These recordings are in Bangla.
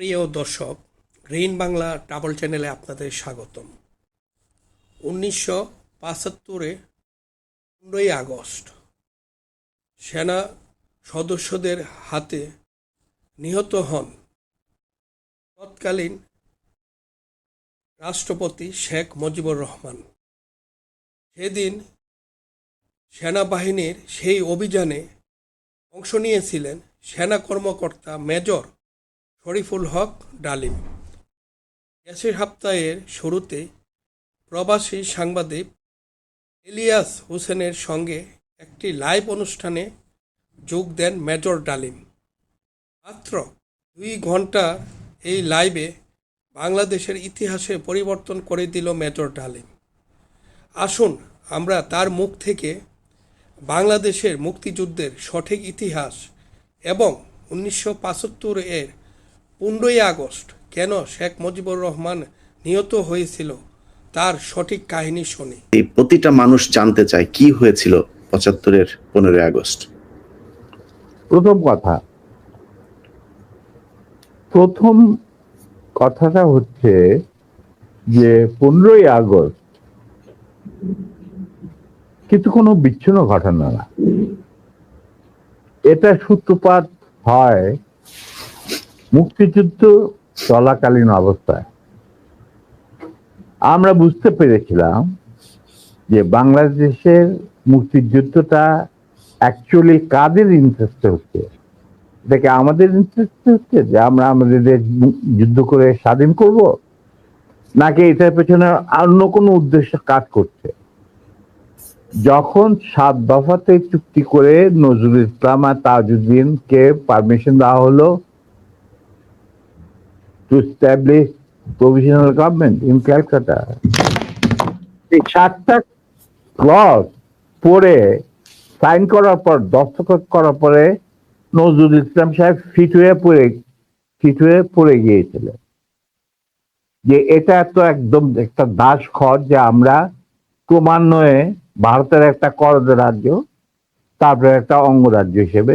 প্রিয় দর্শক, গ্রিন বাংলা ট্রাভেল চ্যানেলে আপনাদের স্বাগতম। উনিশশো পঁচাত্তরে পনেরোই আগস্ট, সেনা সদস্যদের হাতে নিহত হন তৎকালীন রাষ্ট্রপতি শেখ মুজিবুর রহমান। সেদিন সেনাবাহিনীর সেই অভিযানে অংশ নিয়েছিলেন সেনা কর্মকর্তা মেজর শরীফুল হক ডালিম। গ্যাসের সপ্তাহের শুরুতে প্রবাসী সাংবাদিক ইলিয়াস হোসেনের সঙ্গে একটি লাইভ অনুষ্ঠানে যোগ দেন মেজর ডালিম। মাত্র দুই ঘণ্টার এই লাইভে বাংলাদেশের ইতিহাসে পরিবর্তন করে দিল মেজর ডালিম। আসুন আমরা তার মুখ থেকে বাংলাদেশের মুক্তিযুদ্ধের সঠিক ইতিহাস এবং উনিশশো পঁচাত্তর এর পনেরোই আগস্ট কেন শেখ মুজিবুর রহমান নিহত হয়েছিল? তার সঠিক কাহিনী শুনি। এই প্রতিটা মানুষ জানতে চায় কি হয়েছিল পঁচাত্তরের পনেরোই আগস্ট। প্রথম কথা প্রথম কথাটা হচ্ছে যে পনেরোই আগস্ট কিন্তু কোনো বিচ্ছিন্ন ঘটনা না। এটা সূত্রপাত হয় মুক্তিযুদ্ধ চলাকালীন অবস্থায়। আমরা বুঝতে পেরেছিলাম যে বাংলাদেশের মুক্তিযুদ্ধটা অ্যাকচুয়ালি কাদের ইন্টারেস্টে হচ্ছে? এটাকে আমাদের ইন্টারেস্টে হচ্ছে যে আমরা আমাদের দেশ যুদ্ধ করে স্বাধীন করব? নাকি এটার পেছনে অন্য কোনো উদ্দেশ্য কাজ করছে? যখন সাত দফাতে চুক্তি করে নজরুল ইসলাম আর তাজউদ্দিনকে পারমিশন দেওয়া হলো to establish provisional government in Calcutta. এই সাতটা ক্লজ পড়ে সাইন করার পর, দস্তখত করার পরে নজরুল ইসলাম সাহেব ফিট হয়ে পড়ে, ফিট হয়ে পড়ে গিয়েছিলেন। যে এটা তো একদম একটা দাস খর যে আমরা ক্রমান্বয়ে ভারতের একটা করদ রাজ্য, তারপরে একটা অঙ্গরাজ্য হিসেবে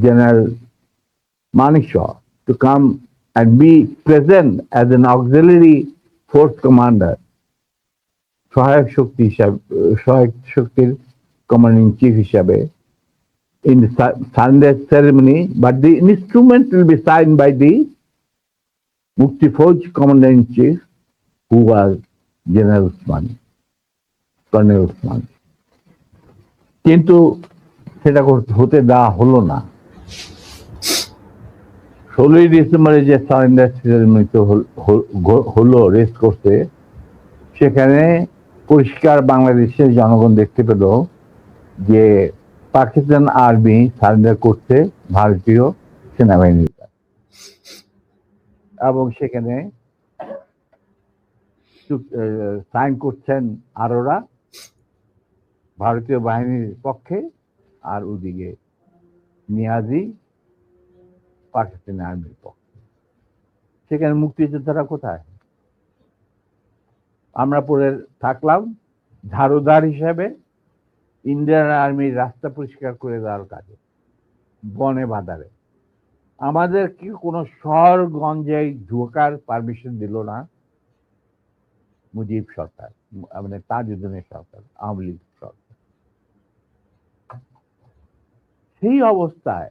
General Manishaw to come and be present as an auxiliary force commander, সহায়ক শক্তি হিসাবে সহায়ক শক্তির commanding chief in the Sunday ceremony, but the instrument will be signed by the Mukti Fauj commander in chief, who was General Usmani, Colonel Usmani. কিন্তু সেটা হতে দেওয়া হলো না ষোলোই ডিসেম্বরে যে সারেন্ডার সেরেমনিতে হলো রেস্ট করতে, সেখানে পরিষ্কার বাংলাদেশের জনগণ দেখতে পেল যে পাকিস্তান আর্মি সারেন্ডার করছে ভারতীয় সেনাবাহিনীর এবং সেখানে সাইন করছেন আরোরা ভারতীয় বাহিনীর পক্ষে আর ওদিকে নিয়াজি পাকিস্তানি আর্মির পক্ষে। সেখানে মুক্তিযোদ্ধারা কোথায়? আমরা পরে থাকলাম, ঝাড়ুদার হিসাবে, ইন্ডিয়ান আর্মির রাস্তা পরিষ্কার করে দেওয়ার কাজে, বনে বাদারে আমাদের কি কোনো শহরগঞ্জে ঢোকার পারমিশন দিল না? মুজিব সরকার মানে তাজউদ্দিনের সরকার, আওয়ামী লীগ সরকার। সেই অবস্থায়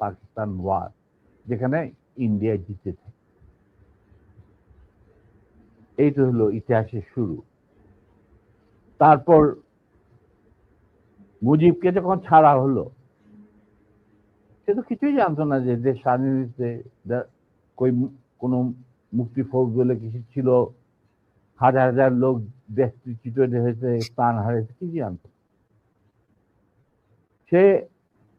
Pakistan war যেখানে ইন্ডিয়া জিতেছে এইটা হলো ইতিহাসের শুরু তারপর মুজিবকে যখন ছাড়া হলো সে তো কিছুই জানতো না যে দেশ মু- কোনো মুক্তি ফৌজ বলে কিছু ছিল হাজার হাজার লোক দেশ হয়েছে প্রাণ হারিয়েছে কি জানতো সে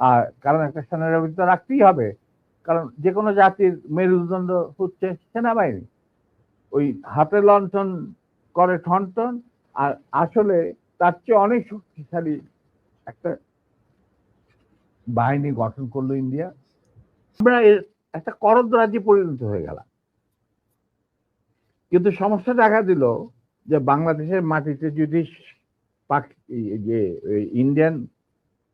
আর কারণ একটা সেনাবাহিনী তো রাখতেই হবে। কারণ যে কোনো জাতির মেরুদণ্ড হচ্ছে সেনাবাহিনী। ওই হাতে লণ্ঠন করে ঠনঠন আর আসলে তার চেয়ে অনেক শক্তিশালী একটা বাহিনী গঠন করল ইন্ডিয়া। আমরা একটা করদ রাজ্যে পরিণত হয়ে গেলাম। কিন্তু সমস্যা দেখা দিল যে বাংলাদেশের মাটিতে যদি পাক- যে ইন্ডিয়ান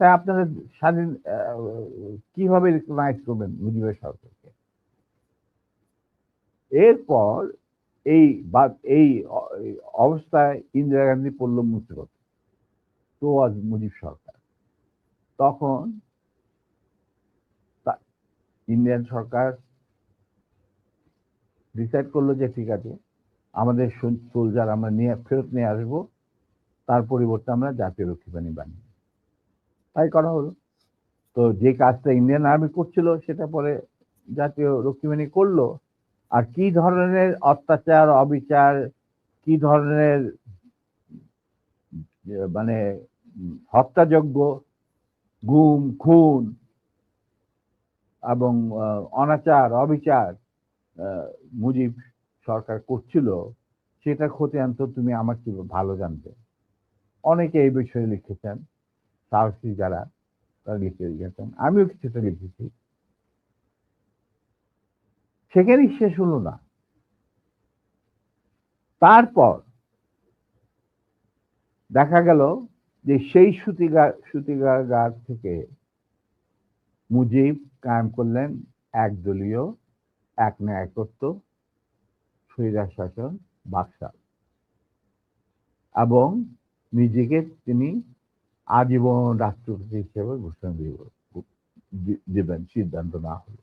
তাই আপনারা স্বাধীন কীভাবে রিকগনাইজ করবেন মুজিবের সরকারকে এরপর এই বা, এই অবস্থায় ইন্দিরা গান্ধী পড়ল মুসিবত তো আজ মুজিব সরকার। তখন ইন্ডিয়ান সরকার ডিসাইড করল যে ঠিক আছে, আমাদের সোলজার আমরা নিয়ে, ফেরত নিয়ে আসব, তার পরিবর্তে আমরা জাতীয় রক্ষী বানিয়ে তাই করা হলো। তো যে কাজটা ইন্ডিয়ান আর্মি করছিল, সেটা পরে জাতীয় রক্ষী বাহিনী করল। আর কি ধরনের অত্যাচার, অবিচার, কি ধরনের মানে হত্যাযজ্ঞ, গুম, খুন এবং অনাচার, অবিচার মুজিব সরকার করছিল, সেটা খতিয়ান তো তুমি আমার কি ভালো জানতে। অনেকে এই বিষয়ে লিখেছেন। সাহসী যারা তারা লিখে লিখেছেন আমিও কিছুটা লিখেছি। সেখানেই শেষ হলো না। তারপর দেখা গেল যে সেই সুতিগা, সুতিগার থেকে মুজিব কায়েম করলেন একদলীয়, এক ন্যায়কত্ব স্বৈরার শাসন বাকশাল এবং নিজেকে তিনি আজীবন রাষ্ট্রপতি হিসেবে ঘোষণা দিব দিবেন, সিদ্ধান্ত না হলো।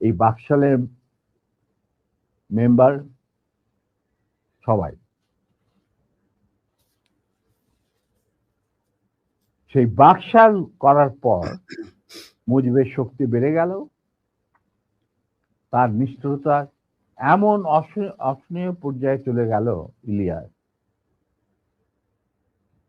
এই বাকশালের মেম্বার সবাই। সেই বাকশাল করার পর মুজিবের শক্তি বেড়ে গেল, তার নিষ্ঠুরতা এমন অস- অসহনীয় পর্যায়ে চলে গেল ইলিয়াস।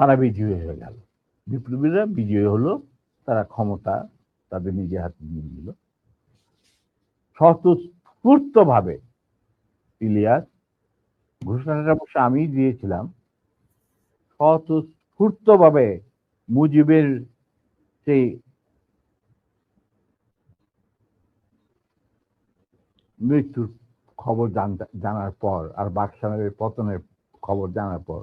তারা বিজয়ী হয়ে গেল। বিপ্লবীরা বিজয়ী হলো, তারা ক্ষমতা তাদের নিজে হাতে নিয়ে নিল। স্বতঃস্ফূর্ত ভাবে ইলিয়াস ঘোষণাটা অবশ্য আমি দিয়েছিলাম স্বতঃস্ফূর্ত ভাবে মুজিবের সেই মৃত্যুর খবর জানার পর আর বাকশালের পতনের খবর জানার পর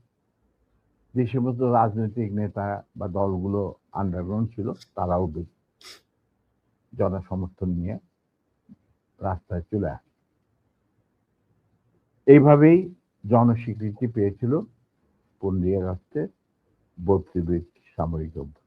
যে সমস্ত রাজনৈতিক নেতা বা দলগুলো আন্ডারগ্রাউন্ড ছিল, তারাও জনসমর্থন নিয়ে রাস্তায় চলে আসে। এইভাবেই জনস্বীকৃতি পেয়েছিল পনেরোই আগস্টে বত্রিশ সামরিক অভ্যুত্থান।